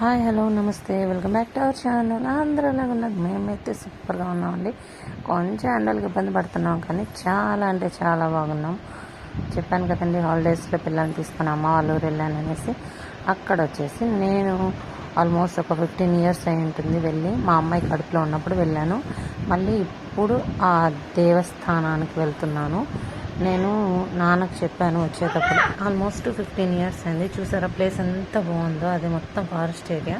Hi hello నమస్తే. Welcome back to our channel. అందరూ ఎలాగ ఉన్నారు మేమైతే సూపర్గా ఉన్నామండి. కొంచెం ఎండలకు ఇబ్బంది పడుతున్నాం కానీ చాలా అంటే చాలా బాగున్నాం. చెప్పాను కదండి హాలిడేస్లో పిల్లల్ని తీసుకుని అమ్మ వాళ్ళ వెళ్ళాను అనేసి అక్కడ వచ్చేసి నేను ఆల్మోస్ట్ ఒక ఫిఫ్టీన్ ఇయర్స్ అయి ఉంటుంది వెళ్ళి. మా అమ్మాయి కడుపులో ఉన్నప్పుడు వెళ్ళాను. మళ్ళీ ఇప్పుడు ఆ దేవస్థానానికి వెళ్తున్నాను. నేను నాన్నకు చెప్పాను వచ్చేటప్పుడు. ఆల్మోస్ట్ ఫిఫ్టీన్ ఇయర్స్ అయింది. చూసారా ప్లేస్ ఎంత బాగుందో. అది మొత్తం ఫారెస్ట్ ఏరియా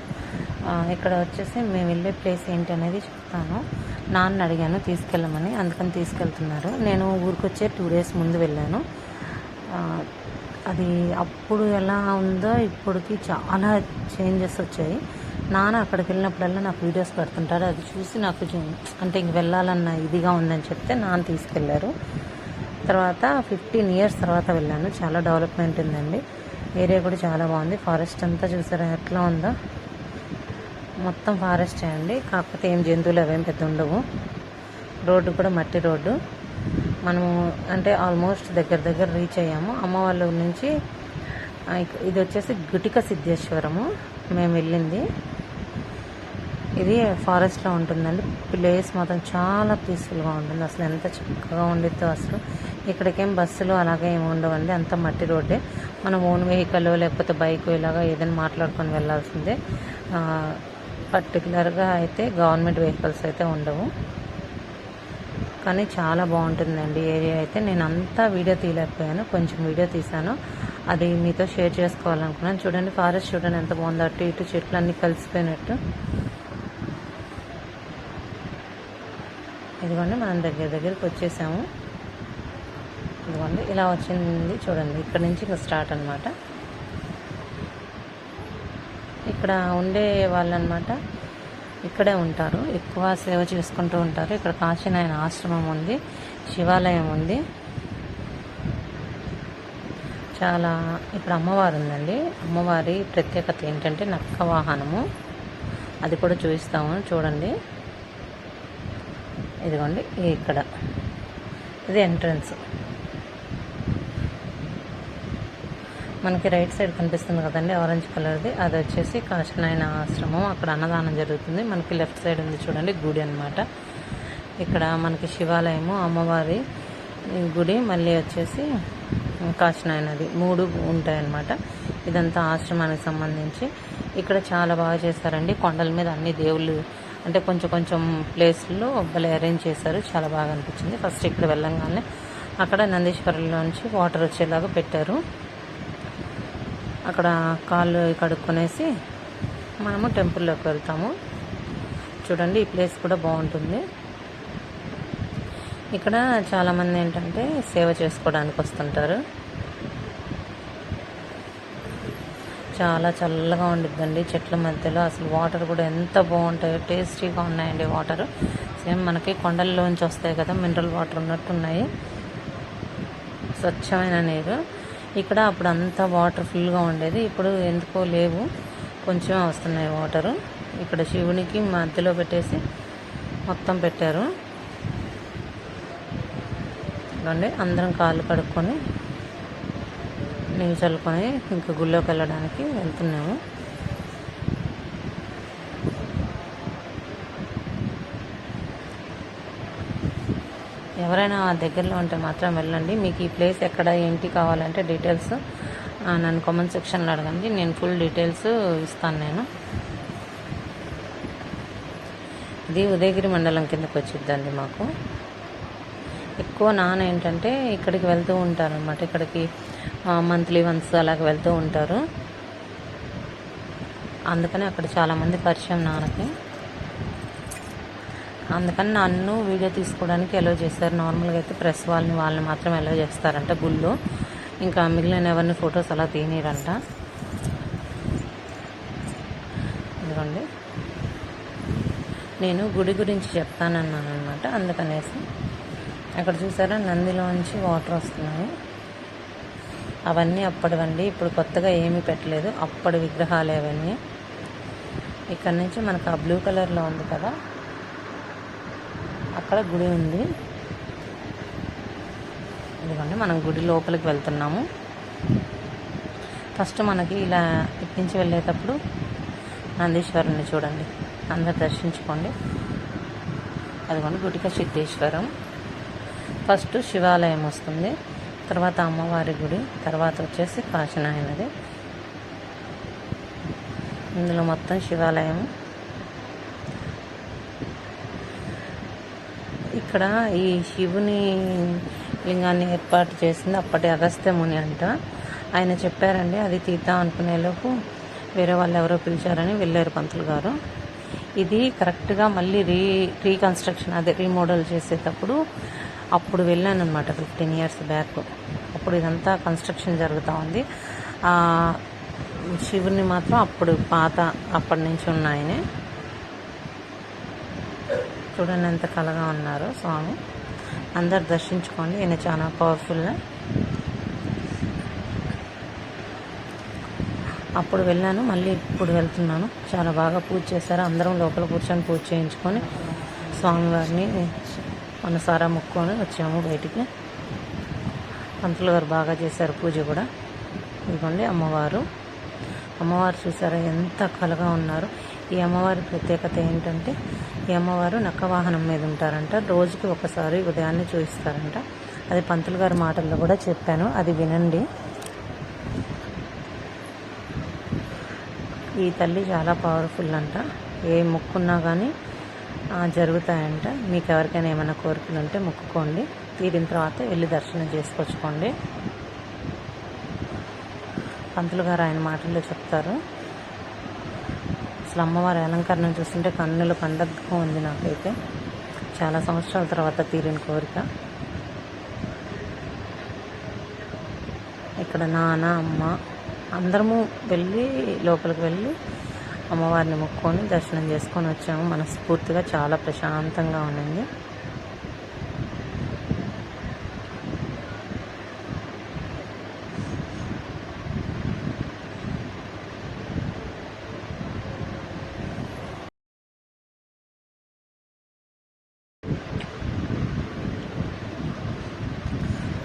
ఇక్కడ వచ్చేసి మేము వెళ్ళే ప్లేస్ ఏంటి అనేది చెప్తాను. నాన్న అడిగాను తీసుకెళ్ళమని. అందుకని తీసుకెళ్తున్నారు. నేను ఊరికొచ్చే టూ డేస్ ముందు వెళ్ళాను. అది అప్పుడు ఎలా ఉందో ఇప్పటికి చాలా చేంజెస్ వచ్చాయి. నాన్న అక్కడికి వెళ్ళినప్పుడల్లా నాకు వీడియోస్ పెడుతుంటారు. అది చూసి నాకు అంటే ఇంక వెళ్ళాలన్న ఇదిగా ఉందని చెప్తే నాన్న తీసుకెళ్ళారు తర్వాత ఫిఫ్టీన్ ఇయర్స్ తర్వాత వెళ్ళాను. చాలా డెవలప్మెంట్ ఉందండి. ఏరియా కూడా చాలా బాగుంది. ఫారెస్ట్ అంతా చూసారా? ఎట్లా ఉందో? మొత్తం ఫారెస్టే అండి. కాకపోతే ఏం జంతువులు అవేం పెద్ద ఉండవు. రోడ్డు కూడా మట్టి రోడ్డు. మనము అంటే ఆల్మోస్ట్ దగ్గర దగ్గర రీచ్ అయ్యాము. అమ్మ వాళ్ళ నుంచి ఇది వచ్చేసి గుటిక సిద్ధేశ్వరము. మేము వెళ్ళింది. ఇది ఫారెస్ట్లో ఉంటుందండి. ప్లేస్ మాత్రం చాలా పీస్ఫుల్గా ఉంటుంది. అసలు ఎంత చక్కగా ఉండిద్దో అసలు. ఇక్కడికేం బస్సులు అలాగే ఏమి ఉండవండి. అంత మట్టి రోడ్డే. మనం ఓన్ వెహికల్ లేకపోతే బైక్ ఇలాగా ఏదైనా మాట్లాడుకొని వెళ్ళాల్సిందే. పర్టికులర్గా అయితే గవర్నమెంట్ వెహికల్స్ అయితే ఉండవు. కానీ చాలా బాగుంటుందండి ఏరియా అయితే. నేను అంతా వీడియో తీయలేకపోయాను. కొంచెం వీడియో తీశాను. అది మీతో షేర్ చేసుకోవాలనుకున్నాను. చూడండి ఫారెస్ట్ చూడండి ఎంత బాగుందో. అటు ఇటు చెట్లు అన్నీ కలిసిపోయినట్టు. ఇదిగోండి మనం దగ్గర దగ్గరికి వచ్చేసాము. ఇదిగోండి ఇలా వచ్చింది చూడండి. ఇక్కడ నుంచి ఇంకా స్టార్ట్ అనమాట ఇక్కడ ఉండే వాళ్ళనమాట ఇక్కడే ఉంటారు. ఎక్కువ సేవ చేసుకుంటూ ఉంటారు. ఇక్కడ కాశీనాయన ఆశ్రమం ఉంది శివాలయం ఉంది. చాలా ఇక్కడ అమ్మవారు ఉందండి. అమ్మవారి ప్రత్యేకత ఏంటంటే నక్క వాహనము. అది కూడా చూపిస్తాము చూడండి. ఇదిగోండి ఇక్కడ. ఇది ఎంట్రన్స్. మనకి రైట్ సైడ్ కనిపిస్తుంది కదండి ఆరెంజ్ కలర్ది. అది వచ్చేసి కాశీనాయన ఆశ్రమం. అక్కడ అన్నదానం జరుగుతుంది. మనకి లెఫ్ట్ సైడ్ ఉంది చూడండి గుడి అన్నమాట. ఇక్కడ మనకి శివాలయము అమ్మవారి గుడి మళ్ళీ వచ్చేసి కాశీనాయనది. మూడు ఉంటాయన్నమాట. ఇదంతా ఆశ్రమానికి సంబంధించి. ఇక్కడ చాలా బాగా చేస్తారండి. కొండల మీద అన్ని దేవుళ్ళు అంటే కొంచెం కొంచెం ప్లేస్లో భలే అరేంజ్ చేశారు. చాలా బాగా అనిపించింది. ఫస్ట్ ఇక్కడ వెళ్ళంగానే అక్కడ నందీశ్వరంలోంచి వాటర్ వచ్చేలాగా పెట్టారు. అక్కడ కాళ్ళు కడుక్కొనేసి మనము టెంపుల్లోకి వెళ్తాము. చూడండి ఈ ప్లేస్ కూడా బాగుంటుంది. ఇక్కడ చాలామంది ఏంటంటే సేవ చేసుకోవడానికి వస్తుంటారు. చాలా చల్లగా ఉండిద్దండి చెట్ల మధ్యలో. అసలు వాటర్ కూడా ఎంత బాగుంటాయో టేస్టీగా ఉన్నాయండి వాటర్. సేమ్ మనకి కొండల్లోంచి వస్తాయి కదా మినరల్ వాటర్ ఉన్నట్టు ఉన్నాయి స్వచ్ఛమైన నీరు. ఇక్కడ అప్పుడు అంతా వాటర్ ఫుల్గా ఉండేది. ఇప్పుడు ఎందుకో లేవు. కొంచెమే వస్తున్నాయి వాటరు. ఇక్కడ శివునికి మధ్యలో పెట్టేసి మొత్తం పెట్టారు. ఇదిగోండి అందరం కాళ్ళు కడుక్కొని నీళ్ళు చల్లుకొని ఇంకా గుళ్ళోకి వెళ్ళడానికి వెళ్తున్నాము. ఎవరైనా దగ్గరలో ఉంటే మాత్రం వెళ్ళండి. మీకు ఈ ప్లేస్ ఎక్కడ ఏంటి కావాలంటే డీటెయిల్స్ నన్ను కామెంట్ సెక్షన్లో అడగండి. నేను ఫుల్ డీటెయిల్స్ ఇస్తాను నేను. ఇది ఉదయగిరి మండలం కిందకి వచ్చిద్దండి మాకు. ఎక్కువ నాన్న ఏంటంటే ఇక్కడికి వెళ్తూ ఉంటారు అనమాట ఇక్కడికి మంత్లీ వన్స్ అలాగ వెళ్తూ ఉంటారు. అందుకని అక్కడ చాలామంది పరిచయం నాన్నకి. అందుకని నన్ను వీడియో తీసుకోవడానికి ఎలో చేస్తారు. నార్మల్గా అయితే ప్రెస్ వాళ్ళని వాళ్ళని మాత్రం ఎలో చేస్తారంట గుళ్ళు. ఇంకా మిగిలిన ఎవరిని ఫొటోస్ అలా తీయనీరంట ఎందుకండి నేను గుడి గురించి చెప్తానన్నాను అనమాట అందుకనేసి అక్కడ చూసారా? నందిలోంచి వాటర్ వస్తున్నాయి. అవన్నీ అప్పటివండి. ఇప్పుడు కొత్తగా ఏమీ పెట్టలేదు. అప్పటి విగ్రహాలు అవన్నీ. ఇక్కడ నుంచి మనకు ఆ బ్లూ కలర్లో ఉంది కదా. అక్కడ గుడి ఉంది. ఎందుకంటే మనం గుడి లోపలికి వెళ్తున్నాము. ఫస్ట్ మనకి ఇలా ఇప్పించి వెళ్ళేటప్పుడు నందీశ్వరుని చూడండి. అందరు దర్శించుకోండి. అదిగోండి గుటిక సిద్ధేశ్వరం. ఫస్ట్ శివాలయం వస్తుంది. తర్వాత అమ్మవారి గుడి తర్వాత వచ్చేసి కాశీనాయనది ఇందులో మొత్తం శివాలయం. ఇక్కడ ఈ శివుని లింగాన్ని ఏర్పాటు చేసింది అప్పటి అగస్త్య ముని అంట. ఆయన చెప్పారండి అది తీద్దాం అనుకునేలోపు వేరే వాళ్ళు ఎవరో పిలిచారని వెళ్ళారు పంతులు గారు. ఇది కరెక్ట్గా మళ్ళీ రీ రీకన్స్ట్రక్షన్ అదే రీమోడల్ చేసేటప్పుడు అప్పుడు వెళ్ళాను అనమాట ఫిఫ్టీన్ ఇయర్స్ బ్యాక్ అప్పుడు ఇదంతా కన్స్ట్రక్షన్ జరుగుతూ ఉంది. శివుని మాత్రం అప్పుడు పాత అప్పటి నుంచి ఉన్నాయని చూడండి ఎంత కలగా ఉన్నారు స్వామి. అందరు దర్శించుకోండి ఈయన చాలా పవర్ఫుల్ అప్పుడు వెళ్ళాను మళ్ళీ ఇప్పుడు వెళ్తున్నాను. చాలా బాగా పూజ చేశారు. అందరం లోపల కూర్చొని పూజ చేయించుకొని స్వామివారిని మనసారా ముక్కొని వచ్చాము బయటికి. పంతులు గారు బాగా చేశారు పూజ కూడా. ఇదిగోండి అమ్మవారు. అమ్మవారు చూసారా ఎంత కలగా ఉన్నారు. ఈ అమ్మవారి ప్రత్యేకత ఏంటంటే ఈ అమ్మవారు నక్క వాహనం మీద ఉంటారంట. రోజుకి ఒకసారి ఉదయాన్నే చూపిస్తారంట అది పంతులు గారి మాటల్లో కూడా చెప్పాను. అది వినండి. ఈ తల్లి చాలా పవర్ఫుల్ అంట. ఏ మొక్కున్నా కానీ జరుగుతాయంట. మీకు ఎవరికైనా ఏమైనా కోరికలు ఉంటే మొక్కుకోండి. తీరిన తర్వాత వెళ్ళి దర్శనం చేసుకొచ్చుకోండి పంతులు గారు ఆయన మాటల్లో చెప్తారు. అసలు అమ్మవారి అలంకరణ చూస్తుంటే కన్నుల పండగగా ఉంది నాకైతే. చాలా సంవత్సరాల తర్వాత తీరిన కోరిక. ఇక్కడ నాన్న అమ్మ అందరము వెళ్ళి లోపలికి వెళ్ళి అమ్మవారిని మొక్కొని దర్శనం చేసుకొని వచ్చాము. మనస్ఫూర్తిగా చాలా ప్రశాంతంగా ఉండింది.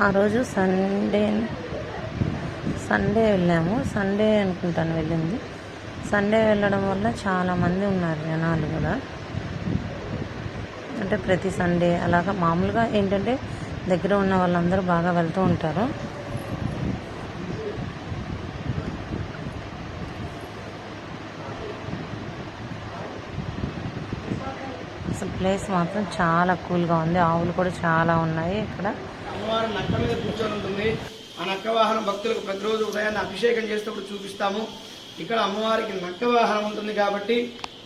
ఆ రోజు సండే సండే వెళ్ళాము. సండే అనుకుంటాను వెళ్ళింది. సండే వెళ్ళడం వల్ల చాలామంది ఉన్నారు జనాలు కూడా. అంటే ప్రతి సండే అలాగా మామూలుగా ఏంటంటే దగ్గర ఉన్న వాళ్ళందరూ బాగా వెళ్తూ ఉంటారు. అసలు ప్లేస్ మాత్రం చాలా కూల్గా ఉంది. ఆవులు కూడా చాలా ఉన్నాయి ఇక్కడ. అమ్మవారు నక్క మీద కూర్చొని ఉంటుంది ఆ నక్క వాహనం భక్తులకు ప్రతిరోజు ఉదయాన్నే అభిషేకం చేసేటప్పుడు చూపిస్తాము. ఇక్కడ అమ్మవారికి నక్క వాహనం ఉంటుంది కాబట్టి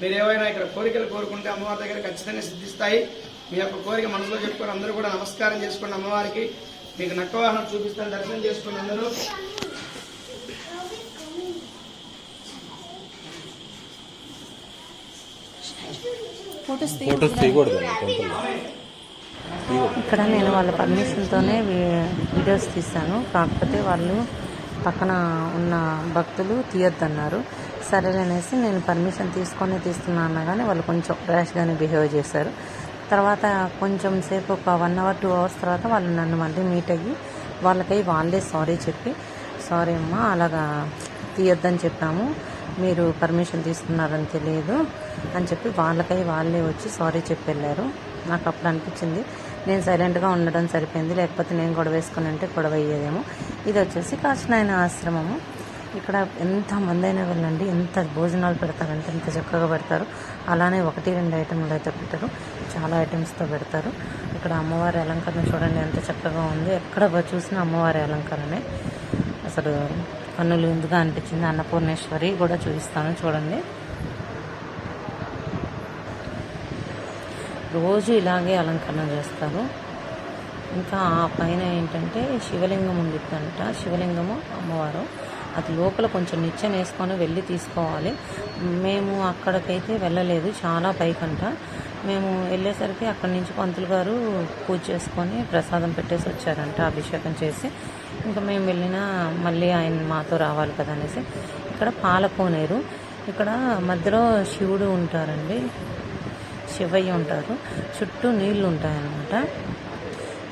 మీరు ఏవైనా ఇక్కడ కోరికలు కోరుకుంటే అమ్మవారి దగ్గర ఖచ్చితంగా సిద్ధిస్తాయి. మీ యొక్క కోరిక మనసులో చెప్పుకొని అందరూ కూడా నమస్కారం చేసుకోండి అమ్మవారికి. మీకు నక్క వాహనం చూపిస్తాను దర్శనం చేసుకోండి అందరూ. ఫోటోస్ తీయకూడదు. ఇక్కడ నేను వాళ్ళ పర్మిషన్తోనే వీడియోస్ తీశాను. కాకపోతే వాళ్ళు పక్కన ఉన్న భక్తులు తీయొద్దన్నారు. సరేలనేసి నేను పర్మిషన్ తీసుకొని తీస్తున్నాను అన్నా కానీ వాళ్ళు కొంచెం ర్యాష్గానే బిహేవ్ చేశారు. తర్వాత కొంచెం సేపు ఒక వన్ అవర్ టూ అవర్స్ తర్వాత వాళ్ళు నన్ను మళ్ళీ మీట్ అయ్యి వాళ్ళకై వాళ్ళే సారీ చెప్పి సారీ అమ్మా అలాగా తీయొద్దని చెప్పాము. మీరు పర్మిషన్ తీసుకున్నారని తెలియదు అని చెప్పి వాళ్ళకై వాళ్ళే వచ్చి సారీ చెప్పి వెళ్ళారు. నాకు అప్పుడు అనిపించింది. నేను సైలెంట్గా ఉండడం సరిపోయింది. లేకపోతే నేను గొడవ వేసుకుని అంటే గొడవ అయ్యేదేమో. ఇది వచ్చేసి కాచినాయన ఆశ్రమము. ఇక్కడ ఎంత మంది అయినా వెళ్ళండి. ఎంత భోజనాలు పెడతారంటే ఎంత చక్కగా పెడతారు. అలానే ఒకటి రెండు ఐటెంలు అయితే పెట్టరు. చాలా ఐటమ్స్తో పెడతారు. ఇక్కడ అమ్మవారి అలంకరణ చూడండి ఎంత చక్కగా ఉంది. ఎక్కడ చూసినా అమ్మవారి అలంకరణే. అసలు కన్నులు ఎందుగా అనిపించింది. అన్నపూర్ణేశ్వరి కూడా చూపిస్తాను చూడండి. రోజు ఇలాగే అలంకరణ చేస్తారు. ఇంకా ఆ పైన ఏంటంటే శివలింగం ఉండిద్దంట. శివలింగము అమ్మవారు. అది లోపల కొంచెం నిచ్చెన వేసుకొని వెళ్ళి తీసుకోవాలి. మేము అక్కడికైతే వెళ్ళలేదు. చాలా పైకంట. మేము వెళ్ళేసరికి అక్కడి నుంచి పంతులు గారు పూజ చేసుకొని ప్రసాదం పెట్టేసి వచ్చారంట. అభిషేకం చేసి ఇంకా మేము వెళ్ళినా మళ్ళీ ఆయన మాతో రావాలి కదా అనేసి. ఇక్కడ పాలకోనేరు. ఇక్కడ మధ్యలో శివుడు ఉంటారండి. శివయ్య ఉంటారు. చుట్టూ నీళ్ళు ఉంటాయన్నమాట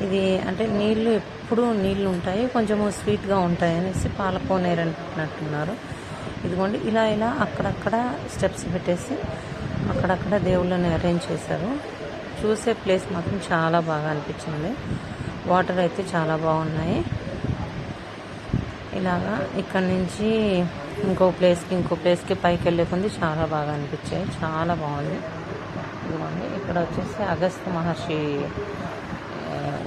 ఇది అంటే నీళ్ళు ఎప్పుడూ నీళ్ళు ఉంటాయి కొంచెము స్వీట్గా ఉంటాయి అనేసి పాలకోనేరు అంటున్నట్టున్నారు ఇదిగోండి ఇలా ఇలా అక్కడక్కడ స్టెప్స్ పెట్టేసి అక్కడక్కడ దేవుళ్ళని అరేంజ్ చేశారు. చూసే ప్లేస్ మాత్రం చాలా బాగా అనిపించింది. వాటర్ అయితే చాలా బాగున్నాయి. ఇలాగా ఇక్కడ నుంచి ఇంకో ప్లేస్కి ఇంకో ప్లేస్కి పైకి వెళ్ళే కొంది చాలా బాగా అనిపించాయి. చాలా బాగుంది. ఇక్కడ వచ్చేసి అగస్త్ మహర్షి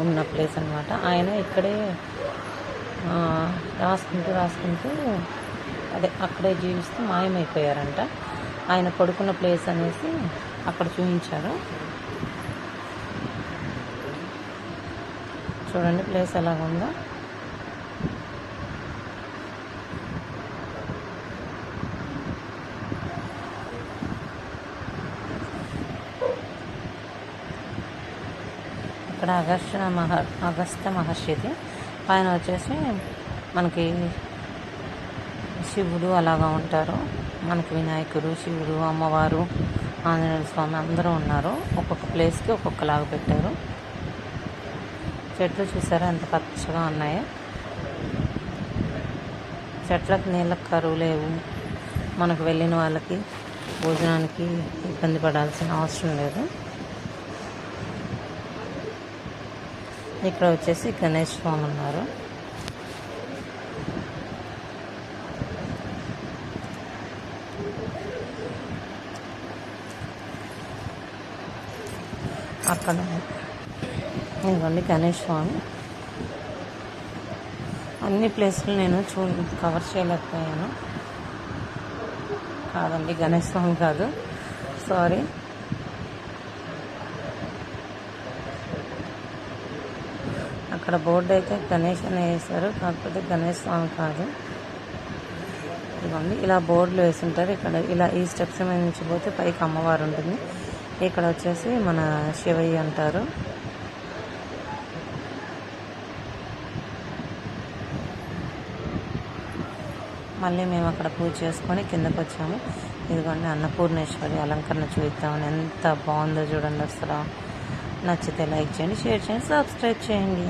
ఉన్న ప్లేస్ అన్నమాట. ఆయన ఇక్కడే రాసుకుంటూ రాసుకుంటూ అదే అక్కడే జీవిస్తూ మాయమైపోయారంట. ఆయన పడుకున్న ప్లేస్ అనేసి అక్కడ చూపించారు. చూడండి ప్లేస్ ఎలాగుందో. ఇక్కడ అగస్త్య మహ అగస్త్య మహర్షిది. పైన వచ్చేసి మనకి శివుడు అలాగా ఉంటారు. మనకి వినాయకుడు శివుడు అమ్మవారు ఆంజనేయ స్వామి అందరూ ఉన్నారు. ఒక్కొక్క ప్లేస్కి ఒక్కొక్కలాగా పెట్టారు. చెట్లు చూసారా? ఎంత పచ్చగా ఉన్నాయో. చెట్లకు నీళ్ళకి కరువు లేవు. మనకు వెళ్ళిన వాళ్ళకి భోజనానికి ఇబ్బంది పడాల్సిన అవసరం లేదు. ఇక్కడ వచ్చేసి గణేష్ స్వామి ఉన్నారు. అక్కడ ఇదిగోండి గణేష్ స్వామి. అన్ని ప్లేసులు నేను చూ కవర్ చేయలేకపోయాను. కాదండి గణేష్ స్వామి కాదు. సారీ. అక్కడ బోర్డు అయితే గణేష్ అని వేశారు. కాకపోతే గణేష్ స్వామి కాదు. ఇదిగోండి ఇలా బోర్డులు వేసుంటారు. ఇక్కడ ఇలా ఈ స్టెప్స్ మీద నుంచి పోతే పైకి అమ్మవారు ఉంటుంది. ఇక్కడ వచ్చేసి మన శివయ్య అంటారు. మళ్ళీ మేము అక్కడ పూజ చేసుకొని కిందకు వచ్చాము. ఇదిగోండి అన్నపూర్ణేశ్వరి అలంకరణ చూద్దామని ఎంత బాగుందో చూడండి అసలు. నచ్చితే లైక్ చేయండి షేర్ చేయండి సబ్స్క్రైబ్ చేయండి.